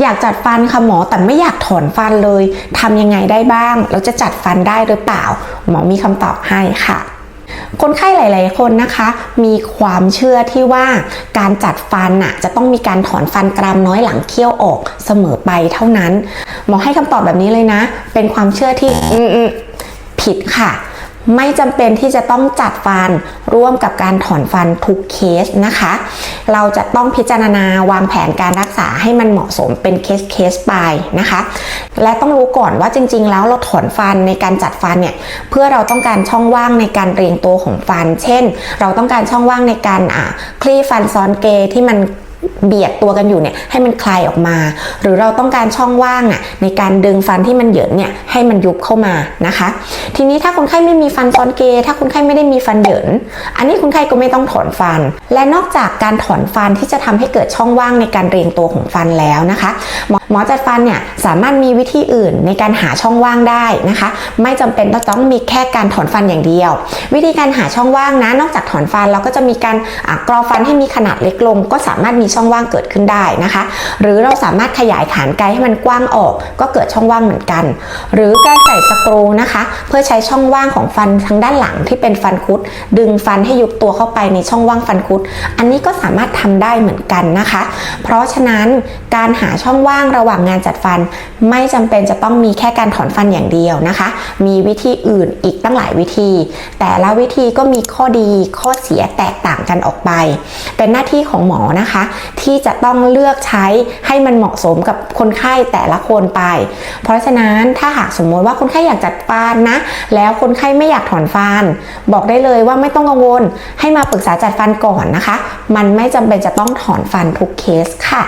อยากจัดฟันค่ะหมอแต่ไม่อยากถอนฟันเลยทำยังไงได้บ้างแล้วจะจัดฟันได้หรือเปล่า หมอมีคำตอบให้ค่ะคนไข้หลาย ๆ คนนะคะ มีความเชื่อที่ว่าการจัดฟันน่ะจะต้องมีการถอนฟันกรามน้อยหลังเคี้ยวออกเสมอไปเท่านั้น หมอให้คำตอบแบบนี้เลยนะ เป็นความเชื่อที่ผิดค่ะ ไม่จำเป็นที่จะต้องจัดฟันร่วมกับการถอนฟันทุกเคสนะคะ เราจะต้องพิจารณาวางแผนการรักษาให้มันเหมาะสมเป็นเคสเคสไปนะคะ และต้องรู้ก่อนว่าจริง ๆ แล้วเราถอนฟันในการจัดฟันเนี่ยเพื่อเราต้องการช่องว่างในการเรียงตัวของฟัน เช่น เราต้องการช่องว่างในการอ่าคลี่ฟันซ้อนเกที่มัน เบียดตัวกันอยู่เนี่ยให้มันคลายออกมา หรือเราต้องการช่องว่างอะในการดึงฟันที่มันเหยินเนี่ยให้มันยุบเข้ามานะคะ ทีนี้ถ้าคนไข้ไม่มีฟันซ้อนเกยถ้าคนไข้ไม่ได้มีฟันเหยินอันนี้คนไข้ก็ไม่ต้องถอนฟัน และนอกจากการถอนฟันที่จะทำให้เกิดช่องว่างในการเรียงตัวของฟันแล้วนะคะหมอหมอจัดฟันเนี่ยสามารถมีวิธีอื่นในการหาช่องว่างได้นะคะ ไม่จำเป็นต้องมีแค่การถอนฟันอย่างเดียว วิธีการหาช่องว่างนะนอกจากถอนฟันเราก็จะมีการกรอฟันให้มีขนาดเล็กลง ก็สามารถมีช่องว่างเกิดขึ้นได้นะคะ หรือเราสามารถขยายฐานไกลให้มันกว้างออก ก็เกิดช่องว่างเหมือนกัน หรือการใส่สกรูนะคะ เพื่อใช้ช่องว่างของฟันทางด้านหลังที่เป็นฟันคุด ดึงฟันให้ยุบตัวเข้าไปในช่องว่างฟันคุด อันนี้ก็สามารถทำได้เหมือนกันนะคะ เพราะฉะนั้นการหาช่องว่างระหว่างงานจัดฟัน ไม่จำเป็นจะต้องมีแค่การถอนฟันอย่างเดียวนะคะ มีวิธีอื่นอีกตั้งหลายวิธี แต่ละวิธีก็มีข้อดีข้อเสียแตกต่างกันออกไป เป็นหน้าที่ของหมอนะคะที่จะต้องเลือกใช้ให้มันเหมาะสมกับคนไข้แต่ละคนไป เพราะฉะนั้นถ้าหากสมมติว่าคนไข้อยากจัดฟันนะ แล้วคนไข้ไม่อยากถอนฟัน บอกได้เลยว่าไม่ต้องกังวลให้มาปรึกษาจัดฟันก่อนนะคะ มันไม่จำเป็นจะต้องถอนฟันทุกเคสค่ะ